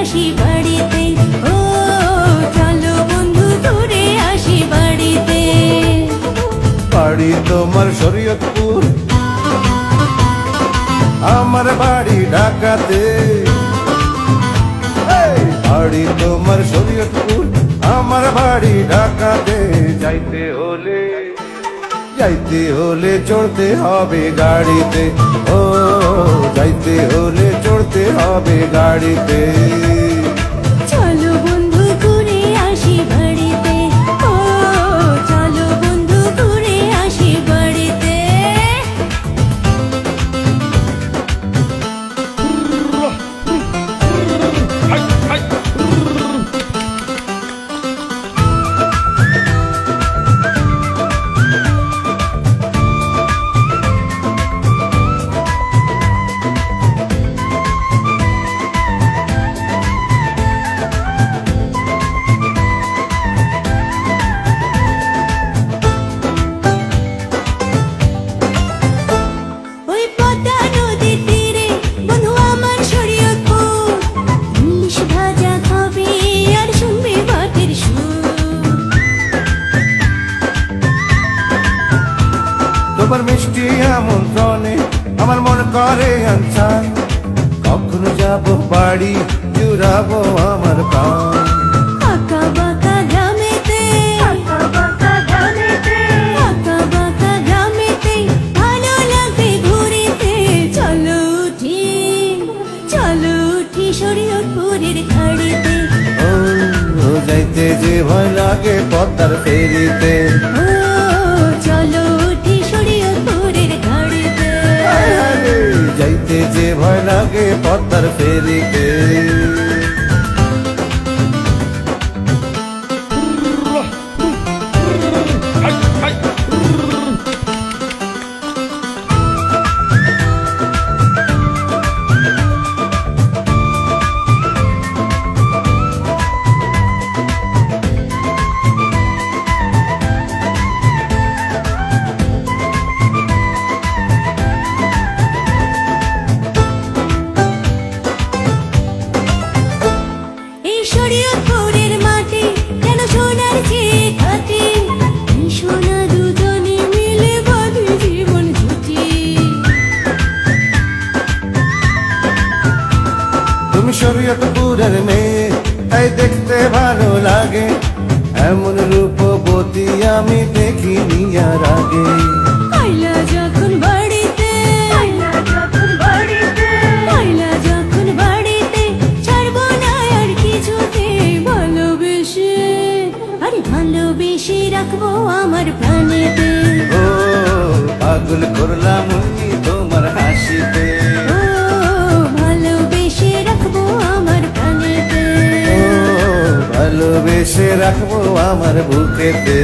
আসি বাড়িতে। ও, চলো বন্ধু ঘুরে আসি বাড়িতে। বাড়ি তোমার শরীয়তপুর। আমার বাড়ি ঢাকাতে। বাড়ি তোমার শরীয়তপুর। আমার বাড়ি ঢাকাতে। যাইতে হলে যাইতে হলে চড়তে হবে গাড়িতে। ও যাইতে হলে চড়তে হবে গাড়িতে। আমার মন করে আনসান কখনো যাব বাড়ি জুড়াবো আমার প্রাণ। যাইতে যে ভয় লাগে পদ্মার ফেরিতে। পদ্মার ফেরিতে এই তাই দেখতে ভালো লাগে। এমন রূপবতী আমি দেখিনি আর আগে। আইলা যখন বাড়িতে আইলা যখন বাড়িতে। আইলা যখন বাড়িতে ছাড়বো না আর কিছুতে। ভালোবেসে আরে ভালোবেসে রাখব আমার প্রাণেতে। ও পাগল করলাম উনি ভালোবেসে রাখব আমার বুকেতে।